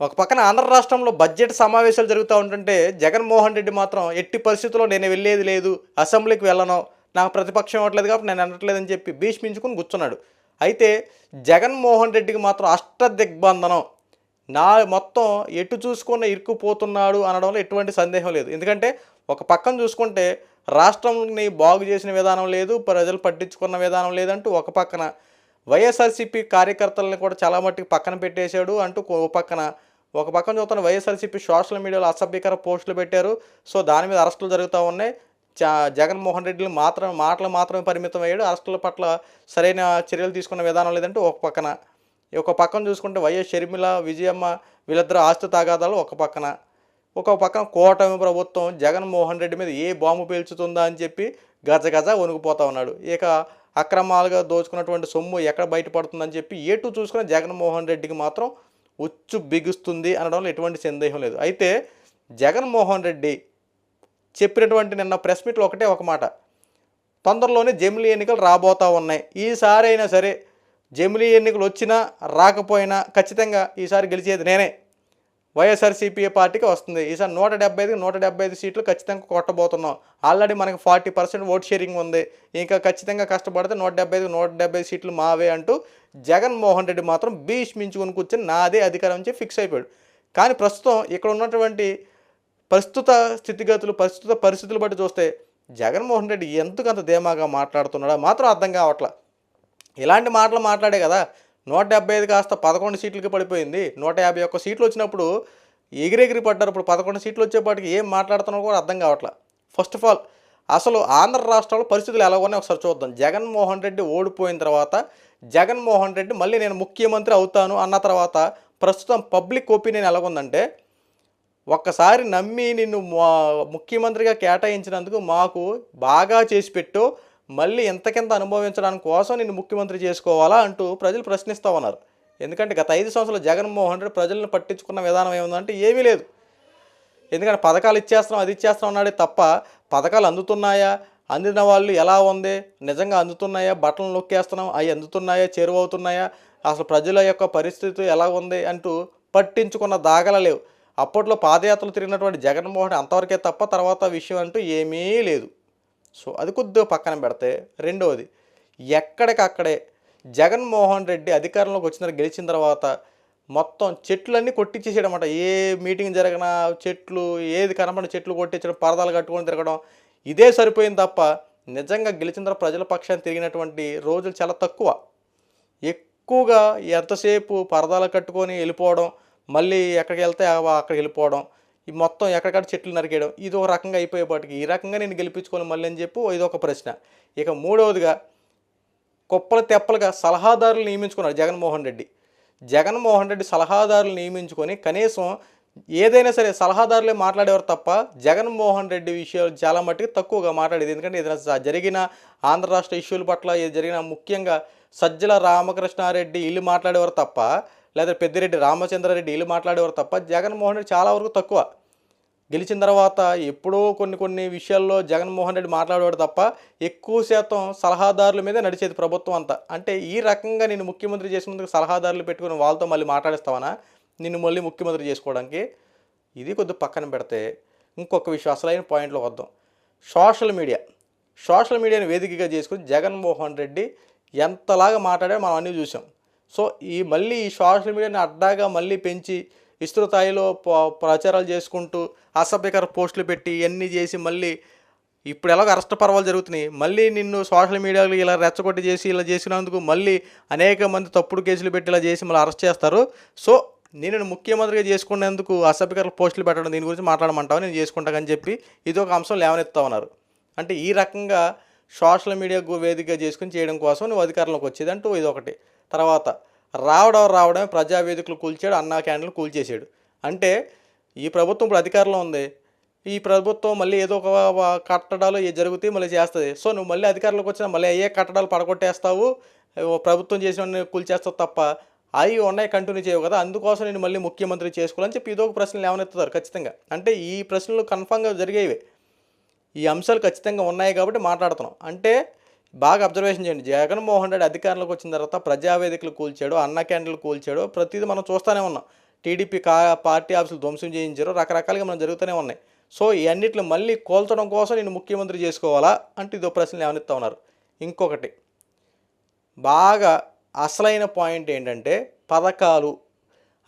ఒక పక్కన ఆంధ్ర రాష్ట్రంలో బడ్జెట్ సమావేశాలు జరుగుతూ ఉంటుంటే జగన్మోహన్ రెడ్డి మాత్రం ఎట్టి పరిస్థితుల్లో నేను వెళ్ళేది లేదు అసెంబ్లీకి వెళ్ళను నాకు ప్రతిపక్షం ఇవ్వట్లేదు కాబట్టి నేను అనట్లేదని చెప్పి భీష్మించుకుని కూర్చున్నాడు. అయితే జగన్మోహన్ రెడ్డికి మాత్రం అష్ట దిగ్బంధనం. నా మొత్తం ఎటు చూసుకున్న ఇరుక్కుపోతున్నాడు అనడంలో ఎటువంటి సందేహం లేదు. ఎందుకంటే ఒక పక్కన చూసుకుంటే రాష్ట్రంని బాగు చేసిన విధానం లేదు ప్రజలు పట్టించుకున్న విధానం లేదంటూ ఒక పక్కన వైఎస్ఆర్సీపీ కార్యకర్తలను కూడా చాలా మట్టుకు పక్కన పెట్టేశాడు అంటూ ఒక పక్కన ఒక పక్కన చూస్తున్న వైఎస్ఆర్సీపీ సోషల్ మీడియాలో అసభ్యకర పోస్టులు పెట్టారు. సో దాని మీద అరెస్టులు జరుగుతూ ఉన్నాయి. చా జగన్మోహన్ రెడ్డిని మాత్రం మాటలు మాత్రమే పరిమితం అయ్యాడు. అరెస్టుల పట్ల సరైన చర్యలు తీసుకున్న విధానం లేదంటే ఒక పక్కన. ఒక పక్కన చూసుకుంటే వైఎస్ షర్మిల విజయమ్మ వీళ్ళిద్దరు ఆస్తి తాగాదాలు ఒక పక్కన. ఒక పక్కన కూటమి ప్రభుత్వం జగన్మోహన్ రెడ్డి మీద ఏ బాంబు పేల్చుతుందా అని చెప్పి గజ గజ వణుకుపోతా ఉన్నాడు. ఇక అక్రమాలుగా దోచుకున్నటువంటి సొమ్ము ఎక్కడ బయటపడుతుందని చెప్పి ఏటు చూసుకున్న జగన్మోహన్ రెడ్డికి మాత్రం ఉచ్చు బిగుస్తుంది అనడంలో ఎటువంటి సందేహం లేదు. అయితే జగన్మోహన్ రెడ్డి చెప్పినటువంటి నిన్న ప్రెస్ మీట్లో ఒకటే ఒక మాట. తొందరలోనే జమిలీ ఎన్నికలు రాబోతా ఉన్నాయి. ఈసారి అయినా సరే జమిలీ ఎన్నికలు వచ్చినా రాకపోయినా ఖచ్చితంగా ఈసారి గెలిచేది నేనే. వైఎస్ఆర్సీపీ పార్టీకి వస్తుంది. ఈసారి నూట డెబ్బై ఐదుకి నూట డెబ్బై ఐదు సీట్లు ఖచ్చితంగా కొట్టబోతున్నాం. ఆల్రెడీ మనకి ఫార్టీ పర్సెంట్ ఓట్ షేరింగ్ ఉంది. ఇంకా ఖచ్చితంగా కష్టపడితే నూట డెబ్బై ఐదు నూట డెబ్బై ఐదు సీట్లు మావే అంటూ జగన్మోహన్ రెడ్డి మాత్రం భీష్మించుకుని కూర్చొని నాదే అధికారం నుంచి ఫిక్స్ అయిపోయాడు. కానీ ప్రస్తుతం ఇక్కడ ఉన్నటువంటి ప్రస్తుత స్థితిగతులు ప్రస్తుత పరిస్థితులు బట్టి చూస్తే జగన్మోహన్ రెడ్డి ఎందుకంత అంత ధీమాగా మాట్లాడుతున్నాడో మాత్రం అర్థం కావట్లా. ఇలాంటి మాటలు మాట్లాడే కదా నూట డెబ్బై ఐదు కాస్త పదకొండు సీట్లకి పడిపోయింది. నూట యాభై ఒక్క సీట్లు వచ్చినప్పుడు ఎగిరెగిరి పడ్డారు. ఇప్పుడు పదకొండు సీట్లు వచ్చేపాటికి ఏం మాట్లాడుతున్నారో కూడా అర్థం కావట్లా. ఫస్ట్ ఆఫ్ ఆల్ అసలు ఆంధ్ర రాష్ట్రంలో పరిస్థితులు ఎలా ఒకసారి చూద్దాం. జగన్మోహన్ రెడ్డి ఓడిపోయిన తర్వాత జగన్మోహన్ రెడ్డి మళ్ళీ నేను ముఖ్యమంత్రి అవుతాను అన్న తర్వాత ప్రస్తుతం పబ్లిక్ ఒపీనియన్ ఎలాగుందంటే ఒక్కసారి నమ్మి నిన్ను మా- ముఖ్యమంత్రిగా కేటాయించినందుకు మాకు బాగా చేసి పెట్టు మళ్ళీ ఎంతకింత అనుభవించడానికి కోసం నిన్ను ముఖ్యమంత్రి చేసుకోవాలా అంటూ ప్రజలు ప్రశ్నిస్తూ ఉన్నారు. ఎందుకంటే గత ఐదు సంవత్సరాలు జగన్మోహన్ రెడ్డి ప్రజలను పట్టించుకున్న విధానం ఏముందంటే ఏమీ లేదు. ఎందుకంటే పథకాలు ఇచ్చేస్తాం అది ఇచ్చేస్తున్నాం అన్నాడే తప్ప పథకాలు అందుతున్నాయా? అందిన వాళ్ళు ఎలా ఉంది? నిజంగా అందుతున్నాయా? బట్టలు నొక్కేస్తున్నాం అవి అందుతున్నాయా? చేరువవుతున్నాయా అసలు ప్రజల యొక్క పరిస్థితి ఎలా ఉంది అంటూ పట్టించుకున్న దాఖలా లేవు. అప్పట్లో పాదయాత్రలు తిరిగినటువంటి జగన్మోహన్ అంతవరకే తప్ప తర్వాత విషయం అంటూ ఏమీ లేదు. సో అది కొద్దిగా పక్కన పెడితే రెండవది ఎక్కడికక్కడే జగన్మోహన్ రెడ్డి అధికారంలోకి వచ్చిన గెలిచిన తర్వాత మొత్తం చెట్లన్నీ కొట్టించేసాడనమాట ఏ మీటింగ్ జరిగినా చెట్లు ఏది కనపడిన చెట్లు కొట్టించడం పరదాలు కట్టుకొని తిరగడం ఇదే సరిపోయింది తప్ప నిజంగా గెలిచిన తర్వాత ప్రజల పక్షాన్ని తిరిగినటువంటి రోజులు చాలా తక్కువ. ఎక్కువగా ఎంతసేపు పరదాలు కట్టుకొని వెళ్ళిపోవడం మళ్ళీ ఎక్కడికి వెళ్తే అక్కడికి వెళ్ళిపోవడం ఈ మొత్తం ఎక్కడికక్కడ చెట్లు నరికేయడం ఇది ఒక రకంగా అయిపోయేపాటికి. ఈ రకంగా నేను గెలిపించుకోవాలి మళ్ళీ అని చెప్పి ఇది ఒక ప్రశ్న. ఇక మూడవదిగా కుప్పలు తెప్పలుగా సలహాదారులు నియమించుకున్నారు జగన్మోహన్ రెడ్డి. జగన్మోహన్ రెడ్డి సలహాదారులు నియమించుకొని కనీసం ఏదైనా సరే సలహాదారులే మాట్లాడేవారు తప్ప జగన్మోహన్ రెడ్డి విషయాలు చాలా మట్టుకు తక్కువగా మాట్లాడేది. ఎందుకంటే ఏదైనా జరిగిన ఆంధ్ర రాష్ట్ర ఇష్యూల పట్ల ఏది జరిగిన ముఖ్యంగా సజ్జల రామకృష్ణారెడ్డి ఇల్లు మాట్లాడేవారు తప్ప లేదా పెద్దిరెడ్డి రామచంద్రారెడ్డి వీళ్ళు మాట్లాడేవారు తప్ప జగన్మోహన్ రెడ్డి చాలా వరకు తక్కువ. గెలిచిన తర్వాత ఎప్పుడో కొన్ని కొన్ని విషయాల్లో జగన్మోహన్ రెడ్డి మాట్లాడేవాడు తప్ప ఎక్కువ శాతం సలహాదారుల మీద నడిచేది ప్రభుత్వం అంతా. అంటే ఈ రకంగా నేను ముఖ్యమంత్రి చేసినందుకు సలహాదారులు పెట్టుకుని వాళ్ళతో మళ్ళీ మాట్లాడేస్తావనా? నిన్ను మళ్ళీ ముఖ్యమంత్రి చేసుకోవడానికి? ఇది కొద్దిగా పక్కన పెడితే ఇంకొక విషయం అసలైన పాయింట్లో వద్దాం. Social media. సోషల్ మీడియాని వేదికగా చేసుకుని జగన్మోహన్ రెడ్డి ఎంతలాగా మాట్లాడాడో మనం అన్నీ చూసాం. సో ఈ మళ్ళీ ఈ సోషల్ మీడియాని అడ్డాగా మళ్ళీ పెంచి విస్తృతాయిలో ప్రచారాలు చేసుకుంటూ అసభ్యకర పోస్టులు పెట్టి ఇవన్నీ చేసి మళ్ళీ ఇప్పుడు ఎలాగో అరెస్ట్ పర్వాలు జరుగుతున్నాయి. మళ్ళీ నిన్ను సోషల్ మీడియాలో ఇలా రెచ్చగొట్టి చేసి ఇలా చేసినందుకు మళ్ళీ అనేక మంది తప్పుడు కేసులు పెట్టి ఇలా చేసి మళ్ళీ అరెస్ట్ చేస్తారు. సో నేను ముఖ్యమంత్రిగా చేసుకునేందుకు అసభ్యకర పోస్టులు పెట్టడం దీని గురించి మాట్లాడమంటావు? నేను చేసుకుంటానని చెప్పి ఇది ఒక అంశం లేవనెత్తా ఉన్నారు. అంటే ఈ రకంగా సోషల్ మీడియా వేదిక వేదికగా చేసుకుని చేయడం కోసం నువ్వు అధికారంలోకి వచ్చేది అంటూ ఇది ఒకటి. తర్వాత రావడం రావడమే ప్రజావేదికలు కూల్చాడు అన్నా క్యాండిల్ కూల్చేసాడు అంటే ఈ ప్రభుత్వం ఇప్పుడు అధికారంలో ఉంది. ఈ ప్రభుత్వం మళ్ళీ ఏదో ఒక కట్టడాలు ఏ జరుగుతాయి మళ్ళీ చేస్తుంది. సో నువ్వు మళ్ళీ అధికారంలోకి వచ్చినా మళ్ళీ అయ్యే కట్టడాలు పడగొట్టేస్తావు? ప్రభుత్వం చేసిన కూల్చేస్తావు తప్ప అవి ఉన్నాయి కంటిన్యూ చేయవు కదా. అందుకోసం నేను మళ్ళీ ముఖ్యమంత్రి చేసుకోవాలని చెప్పి ఇదొక ప్రశ్నలు ఏమనెత్తుతారు? ఖచ్చితంగా. అంటే ఈ ప్రశ్నలు కన్ఫామ్గా జరిగేవి. ఈ అంశాలు ఖచ్చితంగా ఉన్నాయి కాబట్టి మాట్లాడుతున్నాం. అంటే బాగా అబ్జర్వేషన్ చేయండి. జగన్మోహన్ రెడ్డి అధికారంలోకి వచ్చిన తర్వాత ప్రజావేదికలు కూల్చాడు అన్న క్యాండిల్ కూల్చాడు ప్రతిదీ మనం చూస్తూనే ఉన్నాం. టీడీపీ కా పార్టీ ఆఫీసులు ధ్వంసం చేయించారు రకరకాలుగా మనం జరుగుతూనే ఉన్నాయి. సో ఈ మళ్ళీ కోల్చడం కోసం నేను ముఖ్యమంత్రి చేసుకోవాలా అంటే ఇదో ప్రశ్నలు ఏమనిస్తూ ఉన్నారు. ఇంకొకటి బాగా అసలైన పాయింట్ ఏంటంటే పథకాలు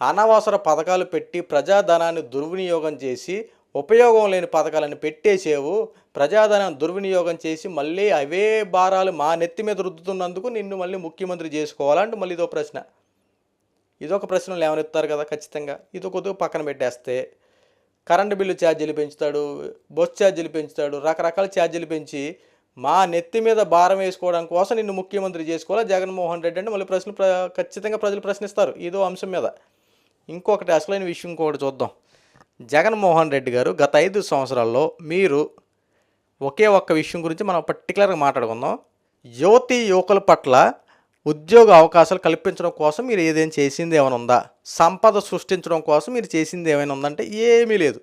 అనవసర పథకాలు పెట్టి ప్రజాధనాన్ని దుర్వినియోగం చేసి ఉపయోగం లేని పథకాలను పెట్టేసేవు. ప్రజాధనం దుర్వినియోగం చేసి మళ్ళీ అవే భారాలు మా నెత్తి మీద రుద్దుతున్నందుకు నిన్ను మళ్ళీ ముఖ్యమంత్రి చేసుకోవాలంటే మళ్ళీ ఇదో ప్రశ్న. ఇదొక ప్రశ్నలు ఏమనిస్తారు కదా ఖచ్చితంగా. ఇది కొద్దిగా పక్కన పెట్టేస్తే కరెంటు బిల్లు ఛార్జీలు పెంచుతాడు బస్ ఛార్జీలు పెంచుతాడు రకరకాల ఛార్జీలు పెంచి మా నెత్తి మీద భారం వేసుకోవడం కోసం నిన్ను ముఖ్యమంత్రి చేసుకోవాలా? జగన్మోహన్ రెడ్డి అంటే మళ్ళీ ప్రశ్నలు ప్ర ఖచ్చితంగా ప్రజలు ప్రశ్నిస్తారు. ఇదో అంశం మీద. ఇంకొకటి అసలైన విషయం కూడా చూద్దాం. జగన్మోహన్ రెడ్డి గారు గత ఐదు సంవత్సరాల్లో మీరు ఒకే ఒక్క విషయం గురించి మనం పర్టికులర్గా మాట్లాడుకుందాం. యువతి యువకుల పట్ల ఉద్యోగ అవకాశాలు కల్పించడం కోసం మీరు ఏదైనా చేసింది ఏమైనా ఉందా? సంపద సృష్టించడం కోసం మీరు చేసింది ఏమైనా ఉందంటే ఏమీ లేదు.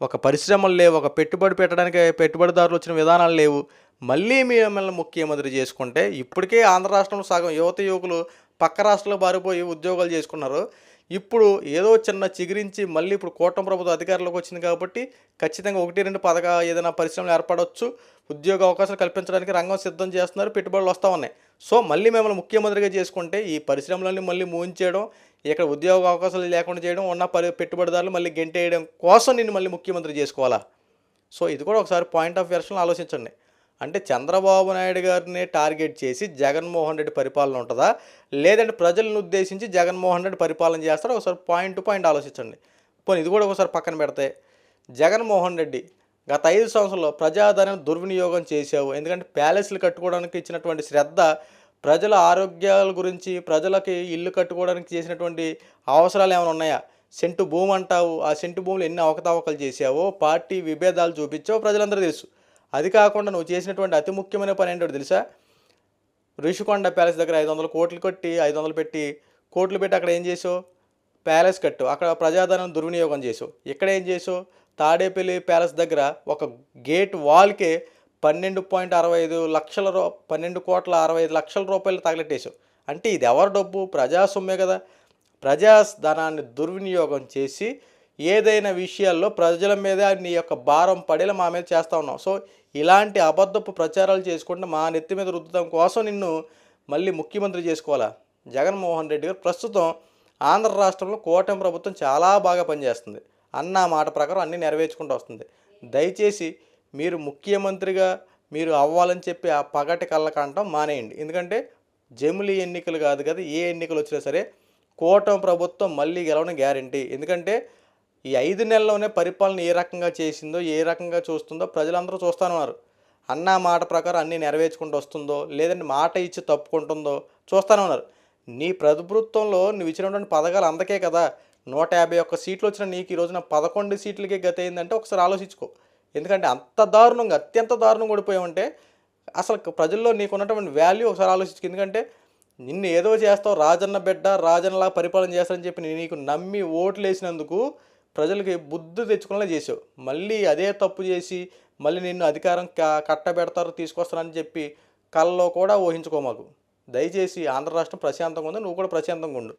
ఒక పరిశ్రమలు లేవు ఒక పెట్టుబడి పెట్టడానికి పెట్టుబడిదారులు వచ్చిన విధానాలు లేవు. మళ్ళీ మిమ్మల్ని ముఖ్యమంత్రి చేసుకుంటే ఇప్పటికే ఆంధ్ర రాష్ట్రంలో సగం యువత యువకులు పక్క రాష్ట్రాలకు బారిపోయి ఉద్యోగాలు చేసుకున్నారు. ఇప్పుడు ఏదో చిన్న చిగురించి మళ్ళీ ఇప్పుడు కూటమి ప్రభుత్వం అధికారంలోకి వచ్చింది కాబట్టి ఖచ్చితంగా ఒకటి రెండు పథక ఏదైనా పరిశ్రమలు ఏర్పడవచ్చు ఉద్యోగ అవకాశాలు కల్పించడానికి రంగం సిద్ధం చేస్తున్నారు. పెట్టుబడులు వస్తూ ఉన్నాయి. సో మళ్ళీ మిమ్మల్ని ముఖ్యమంత్రిగా చేసుకుంటే ఈ పరిశ్రమలన్నీ మళ్ళీ మూయించేయడం ఇక్కడ ఉద్యోగ అవకాశాలు లేకుండా చేయడం ఉన్న పరి పెట్టుబడిదారులు మళ్ళీ గెంటేయడం కోసం నిన్ను మళ్ళీ ముఖ్యమంత్రి చేసుకోవాలా? సో ఇది కూడా ఒకసారి పాయింట్ ఆఫ్ వ్యూషన్ ఆలోచించండి అంటే చంద్రబాబు నాయుడు గారిని టార్గెట్ చేసి జగన్మోహన్ రెడ్డి పరిపాలన ఉంటుందా? లేదంటే ప్రజలను ఉద్దేశించి జగన్మోహన్ రెడ్డి పరిపాలన చేస్తారో ఒకసారి పాయింట్ టు పాయింట్ ఆలోచించండి. పోనీ ఇది కూడా ఒకసారి పక్కన పెడితే జగన్మోహన్ రెడ్డి గత ఐదు సంవత్సరాల్లో ప్రజాధనం దుర్వినియోగం చేశావు. ఎందుకంటే ప్యాలెస్లు కట్టుకోవడానికి ఇచ్చినటువంటి శ్రద్ధ ప్రజల ఆరోగ్యాల గురించి ప్రజలకి ఇల్లు కట్టుకోవడానికి చేసినటువంటి అవసరాలు ఏమైనా ఉన్నాయా? సెంటు భూమి అంటావు. ఆ సెంటు భూములు ఎన్ని అవకతవకలు చేసావో పార్టీ విభేదాలు చూపించావో ప్రజలందరూ తెలుసు. అది కాకుండా నువ్వు చేసినటువంటి అతి ముఖ్యమైన పని ఏంటో తెలుసా? ఋషికొండ ప్యాలెస్ దగ్గర ఐదు వందల కోట్లు కొట్టి ఐదు వందలు పెట్టి కోట్లు పెట్టి అక్కడ ఏం చేసావు? ప్యాలెస్ కట్టు. అక్కడ ప్రజాధనం దుర్వినియోగం చేసావు. ఇక్కడ ఏం చేసావు? తాడేపల్లి ప్యాలెస్ దగ్గర ఒక గేట్ వాల్కే పన్నెండు పాయింట్ అరవై ఐదు లక్షల రూ పన్నెండు కోట్ల అరవై ఐదు లక్షల రూపాయలు తగలెట్టేసావు అంటే ఇది ఎవరి డబ్బు? ప్రజా సొమ్మే కదా. ప్రజా ధనాన్ని దుర్వినియోగం చేసి ఏదైనా విషయాల్లో ప్రజల మీద నీ యొక్క భారం పడేలా మా మీద చేస్తూ ఉన్నావు. సో ఇలాంటి అబద్ధపు ప్రచారాలు చేసుకుంటే మా నెత్తి మీద రుద్దడం కోసం నిన్ను మళ్ళీ ముఖ్యమంత్రి చేసుకోవాలా? జగన్మోహన్ రెడ్డి గారు ప్రస్తుతం ఆంధ్ర రాష్ట్రంలో కూటమి ప్రభుత్వం చాలా బాగా పనిచేస్తుంది. అన్న మాట ప్రకారం అన్నీ నెరవేర్చుకుంటూ వస్తుంది. దయచేసి మీరు ముఖ్యమంత్రిగా మీరు అవ్వాలని చెప్పి ఆ పగటి కళ్ళకంటం మానేయండి. ఎందుకంటే జమిలి ఎన్నికలు కాదు కదా ఏ ఎన్నికలు వచ్చినా సరే కూటమి ప్రభుత్వం మళ్ళీ గెలవడం గ్యారంటీ. ఎందుకంటే ఈ ఐదు నెలల్లోనే పరిపాలన ఏ రకంగా చేసిందో ఏ రకంగా చూస్తుందో ప్రజలందరూ చూస్తున్నారు అన్న మాట ప్రకారం అన్నీ నెరవేర్చుకుంటూ వస్తుందో లేదంటే మాట ఇచ్చి తప్పుకుంటుందో చూస్తూనే ఉన్నారు. నీ ప్రభుత్వంలో నువ్వు ఇచ్చినటువంటి పథకాలు అందకే కదా. నూట యాభై ఒక్క సీట్లు వచ్చిన నీకు ఈ రోజున పదకొండు సీట్లకే గత అయిందంటే ఒకసారి ఆలోచించుకో. ఎందుకంటే అంత దారుణంగా అత్యంత దారుణంగా ఓడిపోయామంటే అసలు ప్రజల్లో నీకు ఉన్నటువంటి వాల్యూ ఒకసారి ఆలోచించుకో. ఎందుకంటే నిన్ను ఏదో చేస్తావు రాజన్న బిడ్డ రాజన్నలా పరిపాలన చేస్తారని చెప్పి నేను నీకు నమ్మి ఓట్లు వేసినందుకు ప్రజలకి బుద్ధి తెచ్చుకునేలా చేసావు. మళ్ళీ అదే తప్పు చేసి మళ్ళీ నిన్ను అధికారం క- కట్టబెడతారు తీసుకొస్తారని చెప్పి కళ్ళలో కూడా ఊహించుకో మాకు. దయచేసి ఆంధ్ర రాష్ట్రం ప్రశాంతంగా ఉంది నువ్వు కూడా ప్రశాంతంగా ఉండు.